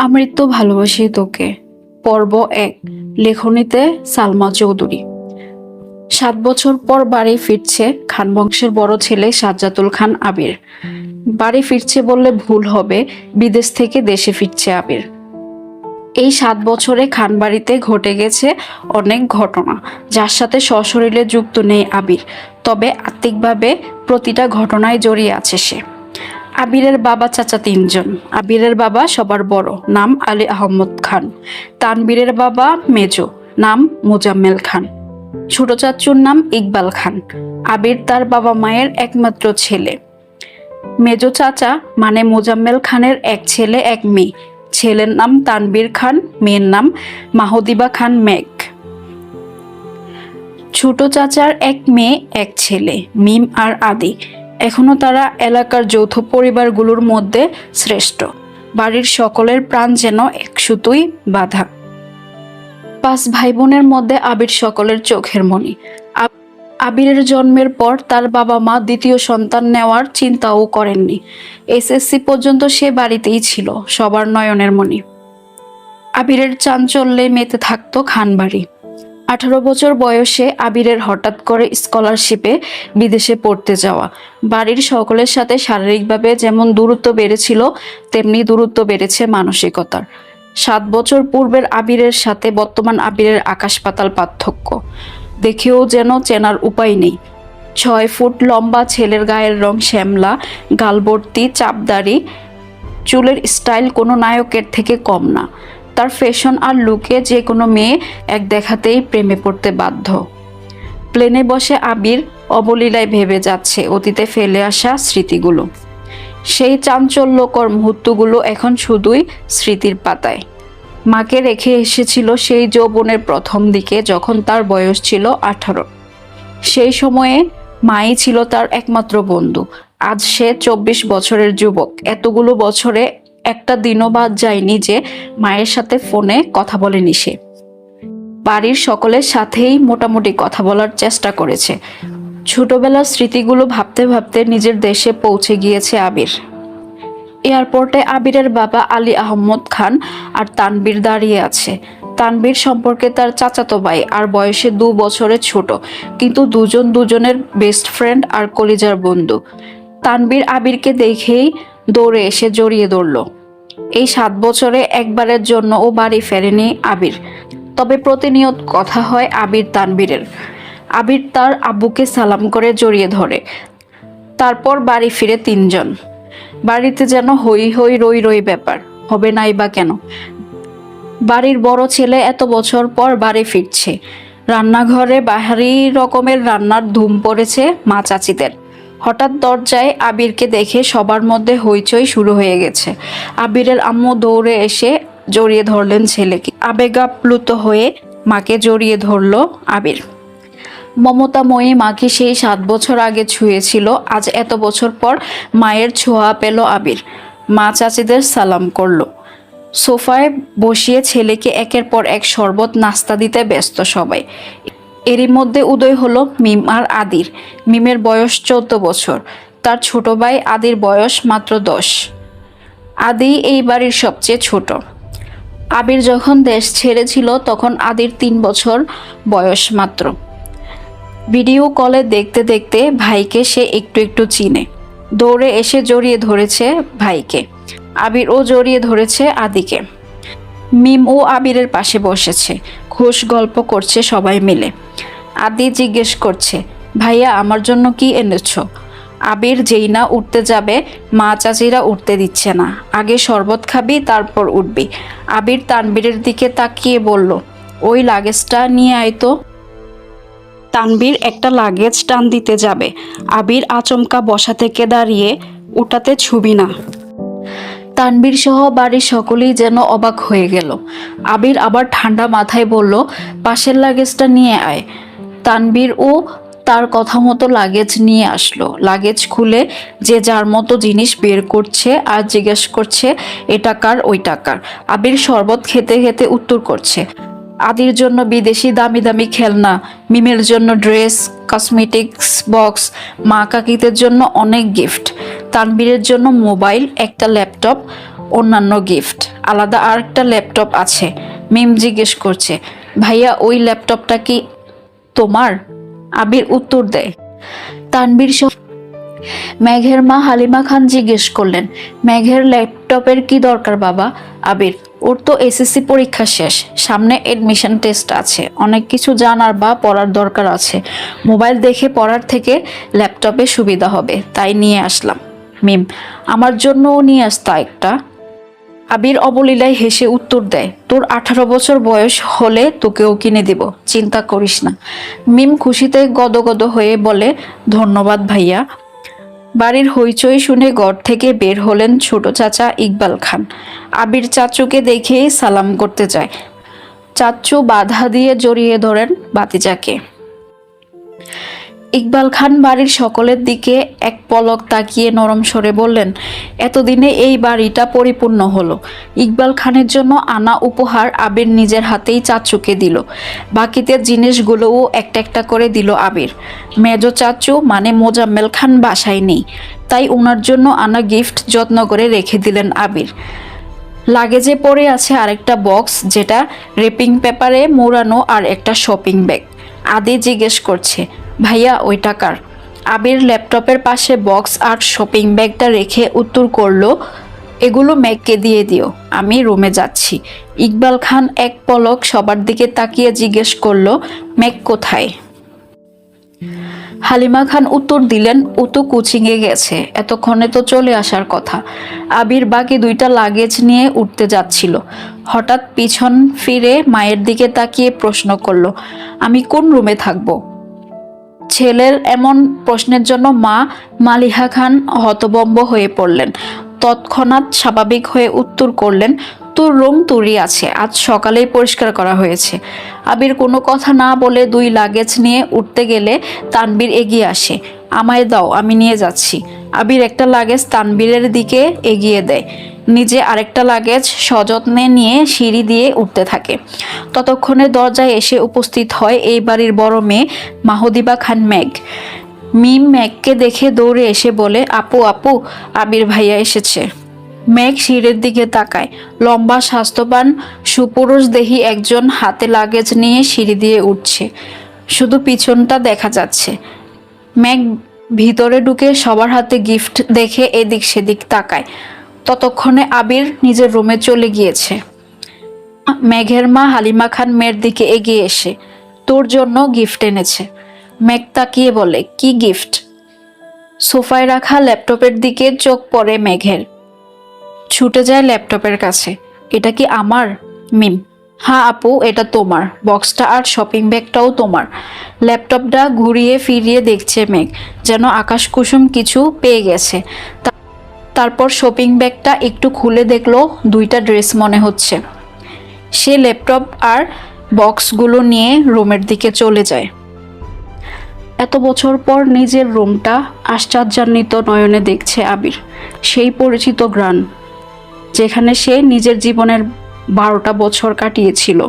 আমৃত্য ভালোবাসি তোকে। পর্ব এক, লেখনীতে সালমা চৌধুরী। সাত বছর পর বাড়ি ফিরছে খান বংশের বড় ছেলে সাজ্জাতুল খান আবির। বাড়ি ফিরছে বললে ভুল হবে, বিদেশ থেকে দেশে ফিরছে আবির। এই সাত বছরে খানবাড়িতে ঘটে গেছে অনেক ঘটনা, যার সাথে সশরীরে যুক্ত নেই আবির। তবে আত্মিকভাবে প্রতিটা ঘটনায় জড়িয়ে আছে সে। আবিরের বাবা চাচা তিনজন। আবিরের বাবা সবার বড়, নাম আলী আহমদ খান। তানবীরের বাবা মেজো, নাম মোজাম্মেল খান। ছোট চাচুর নাম ইকবাল খান। আবির তার বাবা মায়ের একমাত্র ছেলে। মেজো চাচা মানে মোজাম্মেল খানের এক ছেলে, এক মেয়ে। ছেলের নাম তানবীর খান, মেয়ের নাম মাহদিবা খান মেঘ। ছোট চাচার এক মেয়ে, এক ছেলে, মিম আর আদি। এখনও তারা এলাকার যৌথ পরিবারগুলোর মধ্যে শ্রেষ্ঠ। বাড়ির সকলের প্রাণ যেন এক সুতোই বাধা। পাঁচ ভাই বোনের মধ্যে আবির সকলের চোখের মণি। আবিরের জন্মের পর তার বাবা মা দ্বিতীয় সন্তান নেওয়ার চিন্তাও করেননি। এসএসসি পর্যন্ত সে বাড়িতেই ছিল, সবার নয়নের মণি। আবিরের চাঞ্চল্যে মেতে থাকতো খানবাড়ি। আঠারো বছর বয়সে আবিরের হঠাৎ করে স্কলারশিপে বিদেশে পড়তে যাওয়া। বাড়ির সকলের সাথে শারীরিকভাবে যেমন দূরত্ব বেড়েছিল, তেমনি দূরত্ব বেড়েছে মানসিকতার। সাত বছর পূর্বের আবিরের সাথে বর্তমান আবিরের আকাশ পাতাল পার্থক্য। দেখেও যেন চেনার উপায় নেই। ছয় ফুট লম্বা ছেলের গায়ের রং শ্যামলা, গালবর্তি চাপদারি চুলের স্টাইল কোনো নায়কের থেকে কম না। তার ফ্যাশন আর লুকে যে কোনো মেয়ে এক দেখাতেই প্রেমে পড়তে বাধ্য। প্লেনে বসে আবির অবলীলায় ভেবে যাচ্ছে অতীতে ফেলে আসা স্মৃতিগুলো। সেই চাঞ্চল্যকর মুহূর্তগুলো এখন শুধুই স্মৃতির পাতায়। মাকে রেখে এসেছিল সেই যৌবনের প্রথম দিকে যখন তার বয়স ছিল আঠারো। সেই সময়ে মাই ছিল তার একমাত্র বন্ধু। আজ সে চব্বিশ বছরের যুবক। এতগুলো বছরে একটা দিনও বাদ যায়নি যে মায়ের সাথে ফোনে কথা বলেনি সে। বাড়ির সকলের সাথেই মোটামুটি কথা বলার চেষ্টা করেছে। ছোটবেলার স্মৃতিগুলো ভাবতে ভাবতে নিজের দেশে পৌঁছে গিয়েছে আবির। এয়ারপোর্টে আবিরের বাবা আলী আহমদ খান আর তানবীর দাঁড়িয়ে আছে। তানবীর সম্পর্কে তার চাচাতো ভাই আর বয়সে দু বছরের ছোট, কিন্তু দুজন দুজনের বেস্ট ফ্রেন্ড আর কলিজার বন্ধু। তানবীর আবিরকে দেখেই দৌড়ে এসে জড়িয়ে ধরল। এই সাত বছরে একবারের জন্য ও বাড়ি ফেরেনি আবির। তবে প্রতিনিয়ত কথা হয় আবির তানবীরের। আবির তার আব্বুকে সালাম করে জড়িয়ে ধরে। তারপর বাড়ি ফিরে তিনজন। বাড়িতে যেন হই হই রই রই ব্যাপার, হবে নাই বা কেন? বাড়ির বড় ছেলে এত বছর পর বাড়ি ফিরছে। রান্নাঘরে বাহারি রকমের রান্নার ধুম পড়েছে মা চাচিদের। হঠাৎ দরজায় আবিরকে দেখে সবার মধ্যে হইচই শুরু হয়ে গেছে। আবিরের আম্মু দৌড়ে এসে জড়িয়ে ধরলেন ছেলেকে। আবেগাপ্লুত হয়ে মাকে জড়িয়ে ধরল আবির। মমতাময়ী মাকে সেই সাত বছর আগে ছুঁয়েছিল, আজ এত বছর পর মায়ের ছোঁয়া পেল আবির। মা চাচিদের সালাম করল। সোফায় বসিয়ে ছেলেকে একের পর এক শরবত নাস্তা দিতে ব্যস্ত সবাই। এরই মধ্যে উদয় হলো মিম আর আদির। মিমের বয়স চোদ্দ বছর। তার ছোট ভাই আদির বয়স মাত্র দশ। আদি এই বাড়ির সবচেয়ে ছোট। আবির যখন দেশ ছেড়েছিল তখন আদির তিন বছর বয়স মাত্র। ভিডিও কলে দেখতে দেখতে ভাইকে সে একটু একটু চিনে। দৌড়ে এসে জড়িয়ে ধরেছে ভাইকে। আবির ও জড়িয়ে ধরেছে আদিকে। মিম ও আবিরের পাশে বসেছে। খুশ গল্প করছে সবাই মিলে। আদি জিজ্ঞেস করছে, ভাইয়া, আমার জন্য কি এনেছো? আবির যেই না উঠতে যাবে, মা চাচিরা উঠতে দিচ্ছে না। আগে শরবত খাবি, তারপর উঠবি। আবির তানবীরের দিকে তাকিয়ে বলল, ওই লাগেজটা নিয়ে আয় তো। তানবীর একটা লাগেজ টান দিতে যাবে। আবির আচমকা বসা থেকে দাঁড়িয়ে উঠাতে ছুবি না। তানবীর সহ বাড়ির সকলেই যেন অবাক হয়ে গেল। আবির আবার ঠান্ডা মাথায় বলল, পাশের লাগেজটা নিয়ে আয়। তানবীর ও তার কথা মতো লাগেজ নিয়ে আসলো। লাগেজ খুলে যে যার মতো জিনিস বের করছে আর জিজ্ঞেস করছে এটা কার ওই টাকার। আবির শরবত খেতে খেতে উত্তর করছে, আদির জন্য বিদেশি দামি দামি খেলনা, মিমের জন্য ড্রেস কসমেটিক্স বক্স মা কাকিদের জন্য অনেক গিফট তানবীরের জন্য মোবাইল, একটা ল্যাপটপ অন্যান্য গিফট আলাদা আরেকটা ল্যাপটপ আছে। মিম জিজ্ঞেস করছে, ভাইয়া, ওই ল্যাপটপটা কি তোমার আবির উত্তর দেয়। তানবীর সহ মেঘের মা হালিমা খান জিজ্ঞেস করলেন, মেঘের ল্যাপটপের কি দরকার বাবা? আবির, ওর তো এসএসসি পরীক্ষা শেষ, সামনে এডমিশন টেস্ট আছে। অনেক কিছু জানার বা পড়ার দরকার আছে। মোবাইল দেখে পড়ার থেকে ল্যাপটপে সুবিধা হবে, তাই নিয়ে আসলাম। মিম, আমার জন্যও নিয়ে আসতা একটা। আবির অবলীলায় হেসে উত্তর দেয়, তোর আঠারো বছর বয়স হলে তোকেও কিনে দিব, চিন্তা করিস না। মিম খুশিতে গদগদ হয়ে বলে, ধন্যবাদ ভাইয়া। বাড়ির হইচই শুনে ঘর থেকে বের হলেন ছোট চাচা ইকবাল খান। আবির চাচুকে দেখেই সালাম করতে যায়। চাচু বাধা দিয়ে জড়িয়ে ধরেন বাতিজাকে। ইকবাল খান বাড়ির সকলের দিকে এক পলক তাকিয়ে নরম স্বরে বললেন, এতদিনে এই বাড়িটা পরিপূর্ণ হলো। ইকবাল খানের জন্য আনা উপহার আবির নিজের হাতেই চাচুকে দিল। বাকিতে জিনিসগুলোও একটা একটা করে দিল আবির। মেজো চাচু মানে মোজাম্মেল খান বাসায় নেই। তাই ওনার জন্য আনা গিফট যত্ন করে রেখে দিলেন আবির। লাগেজে পড়ে আছে আরেকটা বক্স যেটা রেপিং পেপারে মোড়ানো আর একটা শপিং ব্যাগ। আদি জিজ্ঞেস করছে ভাইয়া, ওই টাকার। আবির ল্যাপটপের পাশে বক্স আর শপিং ব্যাগটা রেখে উত্তর করল, এগুলো ম্যাককে দিয়ে দিও, আমি রুমে যাচ্ছি। ইকবাল খান এক পলক সবার দিকে তাকিয়ে জিজ্ঞেস করল, ম্যাক কোথায়? হালিমা খান উত্তর দিলেন, ও তো কোচিংয়ে গেছে, এতক্ষণে তো চলে আসার কথা। আবির বাকি দুইটা লাগেজ নিয়ে উঠতে যাচ্ছিল। হঠাৎ পিছন ফিরে মায়ের দিকে তাকিয়ে প্রশ্ন করল, আমি কোন রুমে থাকব? ছেলের এমন প্রশ্নের জন্য মা মালিহা খান হতবম্ব হয়ে পড়লেন। তৎক্ষণাৎ স্বাভাবিক হয়ে উত্তর করলেন, তোর রুম তুরি আছে, আজ সকালেই পরিষ্কার করা হয়েছে। আবির কোনো কথা না বলে দুই লাগেজ নিয়ে উঠতে গেলে তানবীর এগিয়ে আসে, আমায় দাও, আমি নিয়ে যাচ্ছি। আবির একটা লাগেজ তানবীরের দিকে এগিয়ে দেয়। নিজে আরেকটা লাগেজ সযত্নে নিয়ে সিঁড়ি দিয়ে উঠতে থাকে। ততক্ষণে দরজায় এসে উপস্থিত হয় এই বাড়ির বড় মেয়ে মাহদিবা খান ম্যাগ মিম ম্যাগকে দেখে দৌড়ে এসে বলে, আপু আপু, আবির ভাইয়া এসেছে। মেঘ সিঁড়ির দিকে তাকায়। লম্বা, স্বাস্থ্যবান, সুপুরুষ দেহি একজন হাতে লাগেজ নিয়ে সিঁড়ি দিয়ে উঠছে। শুধু পিছনটা দেখা যাচ্ছে। মেঘ ভিতরে ঢুকে সবার হাতে গিফট দেখে এদিক সেদিক তাকায়। ততক্ষণে আবির নিজের রুমে চলে গিয়েছে। মেঘের মা হালিমা খান মেয়ের দিকে এগিয়ে এসে তোর জন্য গিফট এনেছে। মেঘ তাকিয়ে বলে, কি গিফট? সোফায় রাখা ল্যাপটপের দিকে চোখ পড়ে মেঘের। ছুটে যায় ল্যাপটপের কাছে। এটা কি আমার? মিম। হ্যাঁ আপু, এটা তোমার। বক্সটা আর শপিং ব্যাগটাও তোমার। ল্যাপটপটা ঘুরিয়ে ফিরিয়ে দেখছে মেঘ, যেন আকাশ কুসুম কিছু পেয়ে গেছে। তারপর শপিং ব্যাগটা একটু খুলে দেখল, দুইটা ড্রেস মনে হচ্ছে। সে ল্যাপটপ আর বক্সগুলো নিয়ে রুমের দিকে চলে যায়। এত বছর পর নিজের রুমটা আশ্চর্যান্বিত নয়নে দেখছে আবির, সেই পরিচিত গ্রান যেখানে সে নিজের জীবনের বারোটা বছর কাটিয়েছিল।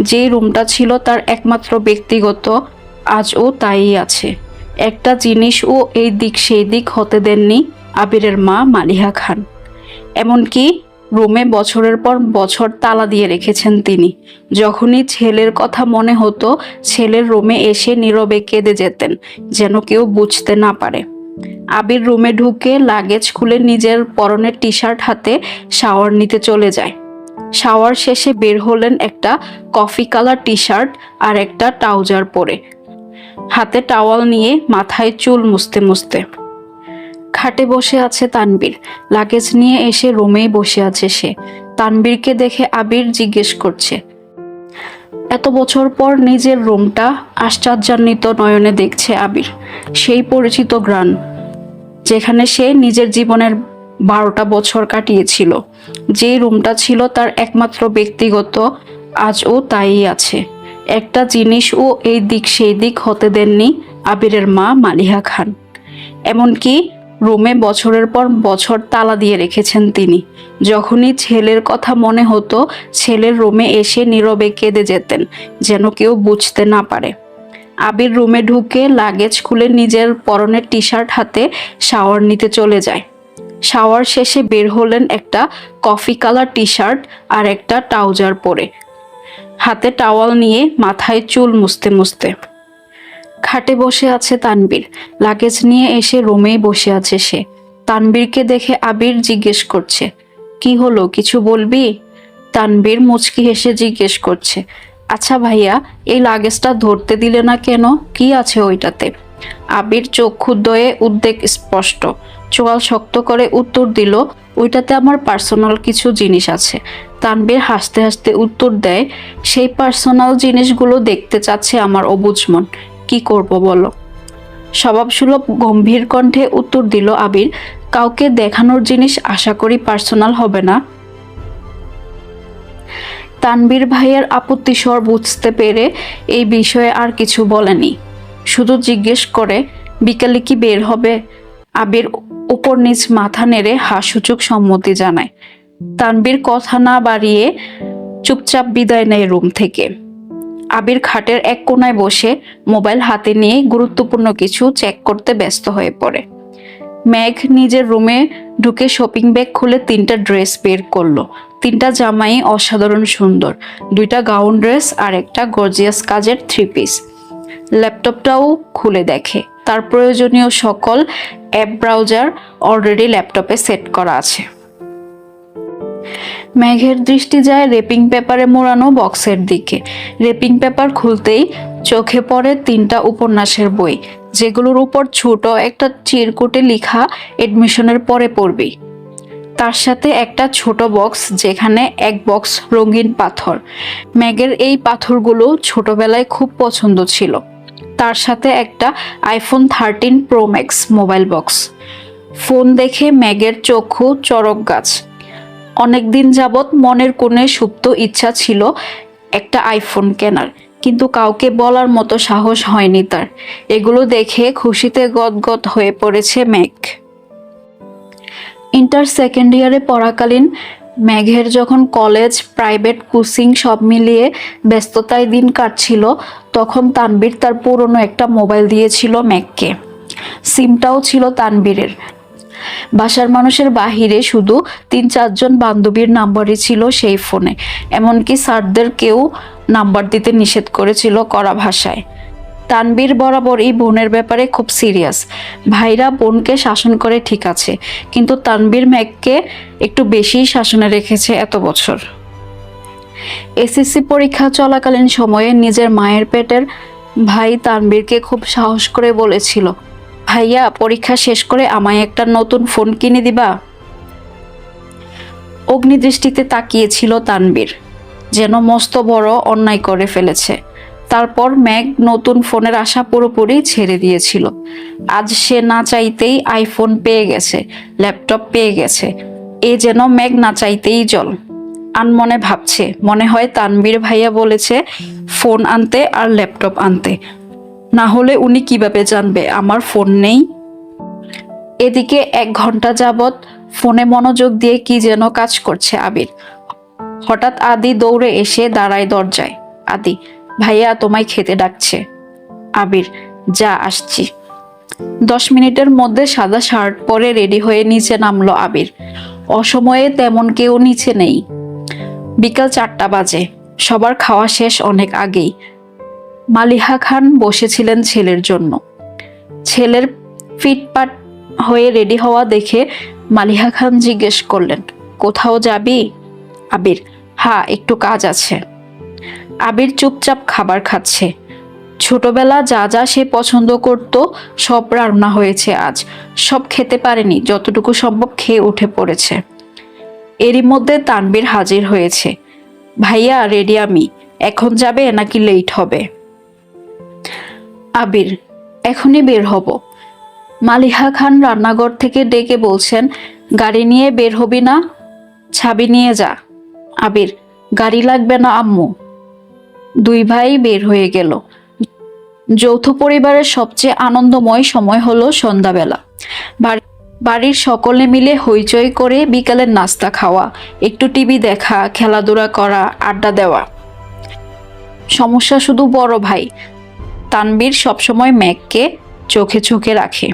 যেই রুমটা ছিল তার একমাত্র ব্যক্তিগত, আজও তাই আছে। একটা জিনিসও এই দিক সেই দিক হতে দেননি আবিরের মা মালিহা খান। এমনকি রুমে বছরের পর বছর তালা দিয়ে রেখেছেন তিনি। যখনই ছেলের কথা মনে হতো, ছেলের রুমে এসে নীরবে কেঁদে যেতেন, যেন কেউ বুঝতে না পারে। আবির রুমে ঢুকে লাগেজ খুলে নিজের পরনের টি শার্ট হাতে শাওয়ার নিতে চলে যায়। শাওয়ার শেষে বের হলেন একটা কফি কালার টি শার্ট আর একটা ট্রাউজার পরে। হাতে টাওয়াল নিয়ে মাথায় চুল মুছতে মুছতে। খাটে বসে আছে তানবীর। লাগেজ নিয়ে এসে রুমেই বসে আছে সে। তানবীরকে দেখে আবির জিজ্ঞেস করছে, এত বছর পর নিজের রুমটা আশ্চর্যান্বিত নয়নে দেখছে আবির। সেই পরিচিত গ্রান যেখানে সে নিজের জীবনের বারোটা বছর কাটিয়েছিল। যেই রুমটা ছিল তার একমাত্র ব্যক্তিগত, আজও তাই আছে। একটা জিনিসও এই দিক সেই দিক হতে দেননি আবিরের মা মালিহা খান। এমনকি রুমে বছরের পর বছর তালা দিয়ে রেখেছেন তিনি। যখনই ছেলের কথা মনে হতো, ছেলের রুমে এসে নীরবে কেঁদে যেতেন, যেন কেউ বুঝতে না পারে। আবির রুমে ঢুকে লাগেজ খুলে নিজের পরনের টি শার্ট হাতে শাওয়ার নিতে চলে যায়। শাওয়ার শেষে বের হলেন একটা কফি কালার টি শার্ট আর একটা ট্রাউজার পরে। হাতে টাওয়াল নিয়ে মাথায় চুল মুছতে মুছতে। খাটে বসে আছে তানবীর। লাগেজ নিয়ে এসে রোমেই বসে আছে সে। তানবীরকে দেখে আবির জিজ্ঞেস করছে, কি হলো, কিছু বলবি? তানবীর মুচকি হেসে জিজ্ঞেস করছে আচ্ছা ভাইয়া, এই লাগেজটা ধরতে দিলে না কেন? কি আছে ওইটাতে? আবির চক্ষুদ্বয়ে উদ্বেগ স্পষ্ট। চোয়াল শক্ত করে উত্তর দিল, ওইটাতে আমার পার্সোনাল কিছু জিনিস আছে। তানবীর হাসতে হাসতে উত্তর দেয়, সেই পার্সোনাল জিনিসগুলো দেখতে চাচ্ছে আমার অবুঝ মন। কি করব বলো? স্বভাবসুলভ গম্ভীর কণ্ঠে উত্তর দিল, আবির, কাউকে দেখানোর জিনিস আশা করি পার্সোনাল হবে না। তানবীর ভাইয়ের আপত্তি স্বর বুঝতে পেরে এই বিষয়ে আর কিছু বলেনি। শুধু জিজ্ঞেস করে, বিকালে কি বের হবে? আবির উপর নিচ মাথা নেড়ে হাসুচুক সম্মতি জানায়। তানবীর কথা না বাড়িয়ে চুপচাপ বিদায় নেয় রুম থেকে। আবির খাটের এক কোনায় বসে মোবাইল হাতে নিয়ে গুরুত্বপূর্ণ কিছু চেক করতে ব্যস্ত হয়ে পড়ে। ম্যাঘ নিজের রুমে ঢুকে শপিং ব্যাগ খুলে তিনটা ড্রেস বের করল। তিনটা জামাই অসাধারণ সুন্দর, দুইটা গাউন ড্রেস আর একটা গর্জিয়াস কাজের থ্রি পিস ল্যাপটপটাও খুলে দেখে। তার প্রয়োজনীয় সকল অ্যাপ ব্রাউজার অলরেডি ল্যাপটপে সেট করা আছে। মেঘের দৃষ্টি যায় রেপিং পেপারে মোড়ানো বক্সের দিকে। রেপিং পেপার খুলতেই চোখে পড়ে তিনটা উপন্যাসের বই, যেগুলোর উপর ছোট একটা চিরকুটে লিখা এডমিশনের পরে পড়বি। তার সাথে একটা ছোট বক্স, যেখানে এক বক্স রঙিন পাথর। ম্যাগের এই পাথরগুলো ছোটবেলায় খুব পছন্দ ছিল। তার সাথে একটা iPhone thirteen pro max mobile box phone দেখে ম্যাগের চক্ষু চরক গাছ। অনেকদিন যাবৎ মনের কোণে সুপ্ত ইচ্ছা ছিল একটা আইফোন কেনার, কিন্তু কাউকে বলার মতো সাহস হয়নি তার। এগুলো দেখে খুশিতে গদগদ হয়ে পড়েছে ম্যাগ। ইন্টার সেকেন্ড ইয়ারে পড়াকালীন ম্যাঘের যখন কলেজ প্রাইভেট কোচিং সব মিলিয়ে ব্যস্ততায় দিন কাটছিল তখন তানবীর তার পুরনো একটা মোবাইল দিয়েছিল ম্যাককে। সিমটাও ছিল তানবীরের বাসার মানুষের বাহিরে শুধু তিন চারজন বান্ধবীর নাম্বারই ছিল সেই ফোনে। এমনকি স্যারদের কেউ নাম্বার দিতে নিষেধ করেছিল কড়া ভাষায়। তানবীর বরাবর এই বোনের ব্যাপারে খুব সিরিয়াস। ভাইরা বোনকে শাসন করে ঠিক আছে, কিন্তু তানবীর ম্যাককে একটু বেশিই শাসনে রেখেছে এত বছর। এসএসসি পরীক্ষা চলাকালীন সময়ে নিজের মায়ের পেটের ভাই তানবীরকে খুব সাহস করে বলেছিল, ভাইয়া, পরীক্ষা শেষ করে আমায় একটা নতুন ফোন কিনে দিবা? অগ্নিদৃষ্টিতে তাকিয়েছিল তানবীর, যেন মস্ত বড় অন্যায় করে ফেলেছে। তারপর ম্যাগ নতুন ফোনের আশা পুরোপুরি ছেড়ে দিয়েছিল। আজ সে না চাইতেই আইফোন পেয়ে গেছে, ল্যাপটপ পেয়ে গেছে। এ যেন ম্যাগ না চাইতেই জল। আনমনে ভাবছে। মনে হয় তানবীর ভাইয়া বলেছে, ফোন আনতে আর ল্যাপটপ আনতে। না হলে উনি কীভাবে জানবে? আমার ফোন নেই। এদিকে এক ঘণ্টা যাবৎ ফোনে মনোযোগ দিয়ে কি যেন কাজ করছে আবির। হঠাৎ আদি দৌড়ে এসে দাঁড়ায় দরজায়। আদি, ভাইয়া তোমায় খেতে ডাকছে। আবির, যা, আসছি। দশ মিনিটের মধ্যে সাদা শার্ট পরে রেডি হয়ে নিচে নামলো আবির। অসময়ে তেমন কেউ নিচে নেই। বিকাল চারটা বাজে। সবার খাওয়া শেষ অনেক আগেই। মালিহা খান বসেছিলেন ছেলের জন্য। ছেলের ফিটপাট হয়ে রেডি হওয়া দেখে মালিহা খান জিজ্ঞেস করলেন, কোথাও যাবি? আবির হ্যাঁ একটু কাজ আছে। আবির চুপচাপ খাবার খাচ্ছে। ছোটবেলা যা যা সে পছন্দ করত সব রান্না হয়েছে আজ। সব খেতে পারেনি, যতটুকু সম্ভব খেয়ে উঠে পড়েছে। এরই মধ্যে তানবীর হাজির হয়েছে। ভাইয়া রেডি আমি। এখন যাবে নাকি লেট হবে? আবির, এখনই বের হব। মালিহা খান রান্নাঘর থেকে ডেকে বলছেন, গাড়ি নিয়ে বের হবি না? ছাবি নিয়ে যা। আবির, গাড়ি লাগবে না, আম্মু? দুই ভাই বের হয়ে গেল। যৌথ পরিবারের সবচেয়ে আনন্দময় সময় হলো সন্ধ্যাবেলা। বাড়ি- বাড়ির সকলে মিলে হইচই করে বিকালের নাস্তা খাওয়া, একটু টিভি দেখা, খেলাধুলা করা, আড্ডা দেওয়া। সমস্যা শুধু বড় ভাই। তানবীর সবসময় ম্যাককে চোখে চোখে রাখে।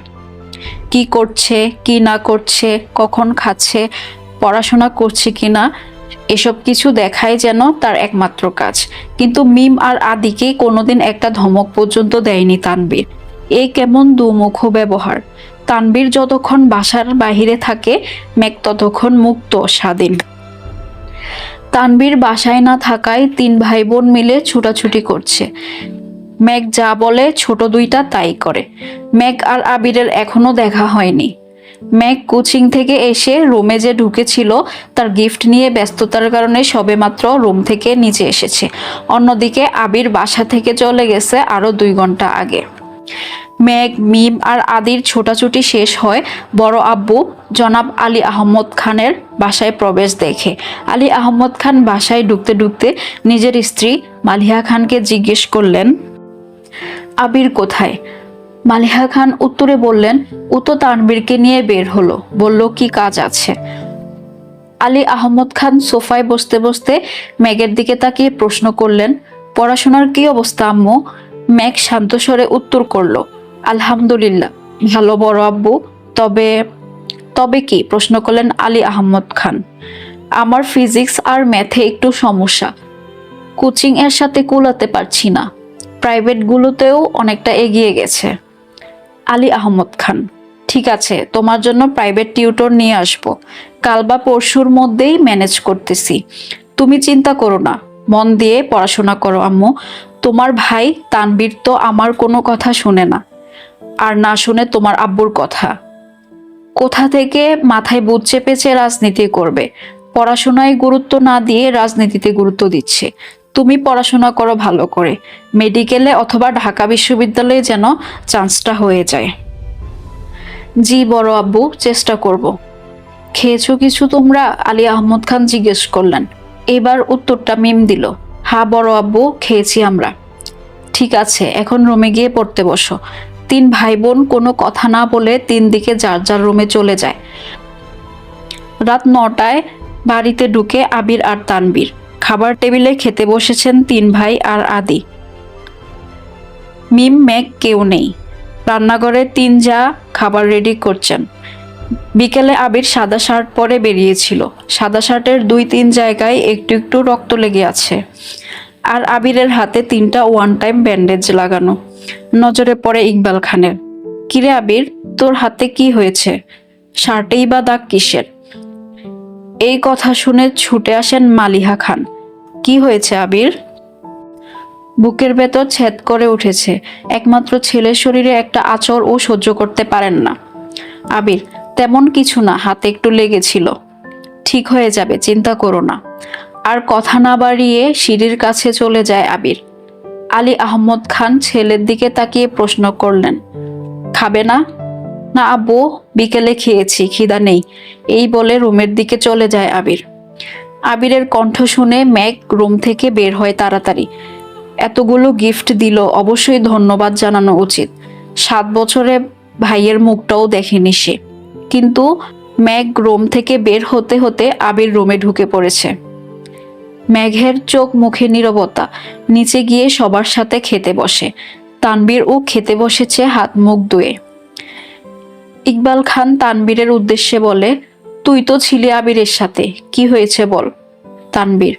কি করছে, কি না করছে, কখন খাচ্ছে, পড়াশোনা করছে কি না, এসব কিছু দেখাই যেন তার একমাত্র কাজ। কিন্তু মিম আর আদিকে কোনোদিন একটা ধমক পর্যন্ত দেয়নি তানবীর। এ কেমন দুমুখ ব্যবহার? তানবীর যতক্ষণ বাসার বাহিরে থাকে, মেঘ ততক্ষণ মুক্ত, স্বাধীন। তানবীর বাসায় না থাকায় তিন ভাই বোন মিলে ছুটাছুটি করছে। ম্যাক যা বলে, ছোট দুইটা তাই করে। ম্যাক আর আবিরের এখনও দেখা হয়নি। ম্যাক কোচিং থেকে এসে রুমে যে ঢুকেছিল, তার গিফট নিয়ে ব্যস্ততার কারণে সবেমাত্র রুম থেকে নিচে এসেছে। অন্যদিকে আবির বাসা থেকে চলে গেছে আরও দুই ঘণ্টা আগে। মেঘ, মিম আর আদির ছোটাছুটি শেষ হয় বড় আব্বু জনাব আলী আহমদ খানের বাসায় প্রবেশ দেখে। আলী আহমদ খান বাসায় ঢুকতে ঢুকতে নিজের স্ত্রী মালিহা খানকে জিজ্ঞেস করলেন, আবির কোথায়? মালিহা খান উত্তরে বললেন, ও তো তানবীরকে নিয়ে বের হলো। বলল, কি কাজ আছে? আলী আহমদ খান সোফায় বসতে বসতে ম্যাগের দিকে তাকিয়ে প্রশ্ন করলেন, পড়াশোনার কি অবস্থা আম্মু? ম্যাগ শান্ত স্বরে উত্তর করল, আলহামদুলিল্লাহ, ভালো বড় আব্বু। তবে তবে কি? প্রশ্ন করলেন আলী আহমদ খান। আমার ফিজিক্স আর ম্যাথে একটু সমস্যা। কোচিং এর সাথে কুলাতে পারছি না। প্রাইভেটগুলোতেও অনেকটা এগিয়ে গেছে। আলী আহমদ খান, ঠিক আছে, তোমার জন্য প্রাইভেট টিউটর নিয়ে আসব। কাল বা পরশুর মধ্যেই ম্যানেজ করতেছি। তুমি চিন্তা করো না। মন দিয়ে পড়াশোনা করো, আম্মু। তোমার ভাই তানবীর তো আমার কোনো কথা শুনে না, আর না শুনে তোমার আব্বুর কথা। কোথা থেকে মাথায় বুঝ চেপেছে রাজনীতি করবে? পড়াশোনায় গুরুত্ব না দিয়ে রাজনীতিতে গুরুত্ব দিচ্ছে। তুমি পড়াশোনা করো ভালো করে, মেডিকেলে অথবা ঢাকা বিশ্ববিদ্যালয়ে যেন চান্সটা হয়ে যায়। জি বড় আব্বু, চেষ্টা করব। খেয়েছো কিছু তোমরা? আলী আহমদ খান জিজ্ঞেস করলেন। এবার উত্তরটা মিম দিল, হা বড় আব্বু, খেয়েছি আমরা। ঠিক আছে, এখন রুমে গিয়ে পড়তে বসো। তিন ভাই বোন কোনো কথা না বলে তিন দিকে যার যার রুমে চলে যায়। রাত নটায় বাড়িতে ঢুকে আবির আর তানবীর। খাবার টেবিলে খেতে বসেছেন তিন ভাই আর আদি। মিম, ম্যাক কেউ নেই। রান্নাঘরে তিন যা খাবার রেডি করছেন। বিকেলে আবির সাদা শার্ট পরে বেরিয়েছিল। সাদা শার্টের দুই তিন জায়গায় একটু একটু রক্ত লেগে আছে। আর আবিরের হাতে তিনটা ওয়ান টাইম ব্যান্ডেজ লাগানো। নজরে পড়ে ইকবাল খানের। কিরে আবির, তোর হাতে কি হয়েছে? শার্টেই বা দাগ কিসের? এই কথা শুনে ছুটে আসেন মালিহা খান। কি হয়েছে আবির? বুকের ভেতর ছেদ করে উঠেছে। একমাত্র ছেলের শরীরে একটা আচর ও সহ্য করতে পারেন না। আবির তেমন কিছু না, হাতে একটু লেগেছিল। ঠিক হয়ে যাবে, চিন্তা করো না। আর কথা না বাড়িয়ে সিঁড়ির কাছে চলে যায় আবির। আলী আহমদ খান ছেলের দিকে তাকিয়ে প্রশ্ন করলেন, খাবে না? না আব্বু, বিকেলে খেয়েছি, খিদা নেই। এই বলে রুমের দিকে চলে যায় আবির। আবিরের কণ্ঠ শুনে ম্যাক রুম থেকে বের হয় তাড়াতাড়ি। এতগুলো গিফট দিল, অবশ্যই ধন্যবাদ জানানো উচিত। সাত বছরে ভাইয়ের মুখটাও দেখেনি সে। কিন্তু ম্যাগ রোম থেকে বের হতে হতে আবির রোমে ঢুকে পড়েছে। ম্যাঘের চোখ মুখে নীরবতা, নিচে গিয়ে সবার সাথে খেতে বসে। তানবীর ও খেতে বসেছে হাত মুখ ধুয়ে। ইকবাল খান তানবীরের উদ্দেশ্যে বলে, তুই তো ছিলি আবিরের সাথে, কি হয়েছে বল? তানবীর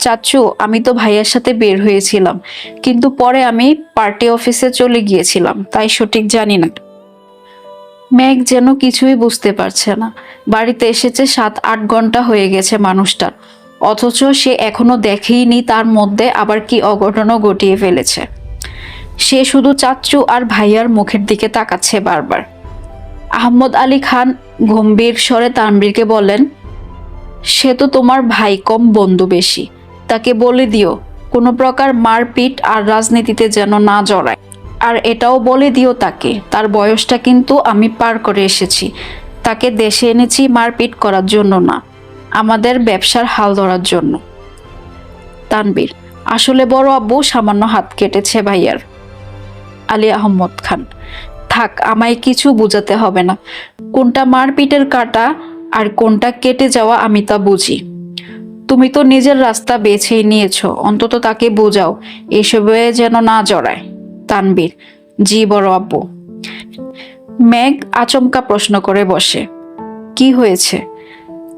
চাচ্চু আমি তো ভাইয়ের সাথে বের হয়েছিলাম, কিন্তু পরে আমি পার্টি অফিসে চলে গিয়েছিলাম, তাই সঠিক জানি না। ম্যাগ যেন কিছুই বুঝতে পারছে না। বাড়িতে এসেছে সাত, আট ঘণ্টা হয়ে গেছে মানুষটার। অথচ সে এখনও দেখেইনি তার মধ্যে আবার কি অঘটনও ঘটিয়ে ফেলেছে। সে শুধু চাচ্চু আর ভাইয়ার মুখের দিকে তাকাচ্ছে বারবার। আহমদ আলী খান গম্ভীর স্বরে তানবীরকে বলেন, সে তো তোমার ভাই, কম বন্ধু বেশি। তাকে বলে দিও, কোনো প্রকার মারপিট আর রাজনীতিতে যেন না জড়ায়। আর এটাও বলে দিও তাকে। তার বয়সটা কিন্তু আমি পার করে এসেছি। তাকে দেশে এনেছি মারপিট করার জন্য না। আমাদের ব্যবসার হাল ধরার জন্য। তানবীর, আসলে বড় আব্বু সামান্য হাত কেটেছে ভাইয়ার। আলী আহমদ খান, থাক, আমায় কিছু বোঝাতে হবে না। কোনটা মারপিটের কাটা আর কোনটা কেটে যাওয়া আমি তা বুঝি। তুমি তো নিজের রাস্তা বেছেই নিয়েছো। অন্তত তাকে বোঝাও, এসবে যেন না জড়ায়। তানবীর, জি বড় আব্বু। মেঘ আচমকা প্রশ্ন করে বসে, কি হয়েছে?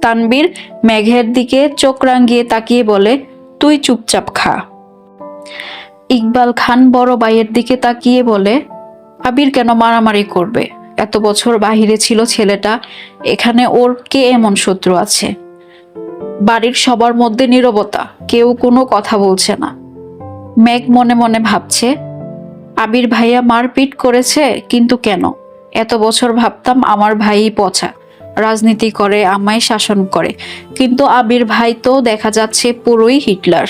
তানবীর মেঘের দিকে চোখ রাঙিয়ে তাকিয়ে বলে, তুই চুপচাপ খা। ইকবাল খান বড় ভাইয়ের দিকে তাকিয়ে বলে, আবির কেন মারামারি করবে? এত বছর বাহিরে ছিল ছেলেটা, এখানে ওর কে এমন শত্রু আছে? বাড়ির সবার মধ্যে নীরবতা, কেউ কোনো কথা বলছে না। মেঘ মনে মনে ভাবছে আবির ভাইয়া মারপিট করেছে, কিন্তু কেন? এত বছর ভাবতাম আমার ভাই পচা। রাজনীতি করে, আমায় শাসন করে। কিন্তু আবির ভাই তো দেখা যাচ্ছে পুরোই হিটলার।